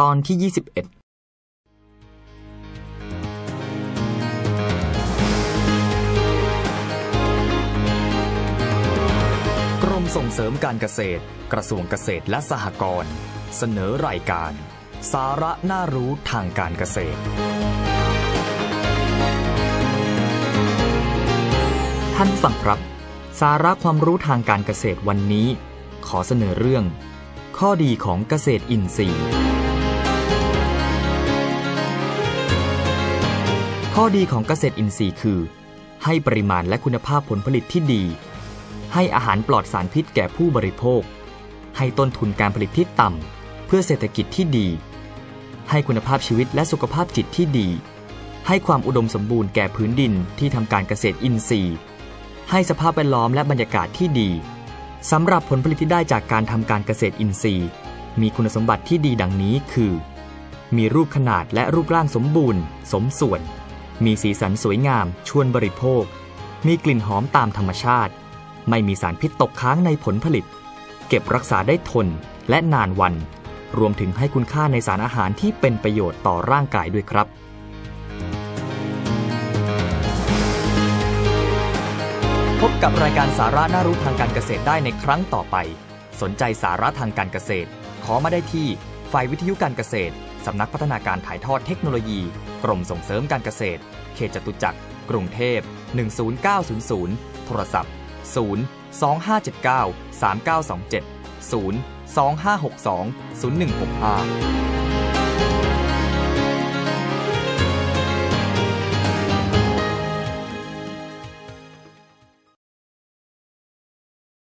ตอนที่ 21กรมส่งเสริมการเกษตร กระทรวงเกษตรและสหกรณ์เสนอรายการ สาระน่ารู้ทางการเกษตร ท่านฟังครับ สาระความรู้ทางการเกษตรวันนี้ ขอเสนอเรื่อง ข้อดีของเกษตรอินทรีย์ ข้อดีของเกษตรอินทรีย์คือ ให้ปริมาณและคุณภาพผลผลิตที่ดี ให้อาหารปลอดสารพิษแก่ผู้บริโภค ให้ต้นทุนการผลิตที่ต่ำ เพื่อเศรษฐกิจที่ดี ให้คุณภาพชีวิตและสุขภาพจิตที่ดี ให้ความอุดมสมบูรณ์แก่พื้นดินที่ทำการเกษตรอินทรีย์ ให้สภาพแวดล้อมและบรรยากาศที่ดีสำหรับผลผลิตที่ได้จากการทำการเกษตรอินทรีย์ มีคุณสมบัติที่ดีดังนี้คือ มีรูปขนาดและรูปร่างสมบูรณ์ สมส่วน มีสีสันสวยงาม ชวนบริโภค มีกลิ่นหอมตามธรรมชาติ ไม่มีสารพิษตกค้างในผลผลิต เก็บรักษาได้ทนและนานวัน รวมถึงให้คุณค่าในสารอาหารที่เป็นประโยชน์ต่อร่างกายด้วยครับพบกับรายการสาระน่ารู้ทางการเกษตรได้ในครั้งต่อไป สนใจสาระทางการเกษตร ขอมาได้ที่ ฝ่ายวิทยุการเกษตร สำนักพัฒนาการถ่ายทอดเทคโนโลยี กรมส่งเสริมการเกษตร เขตจตุจักร กรุงเทพ 10900 โทรศัพท์ 0 2579 3927 0 2562 0165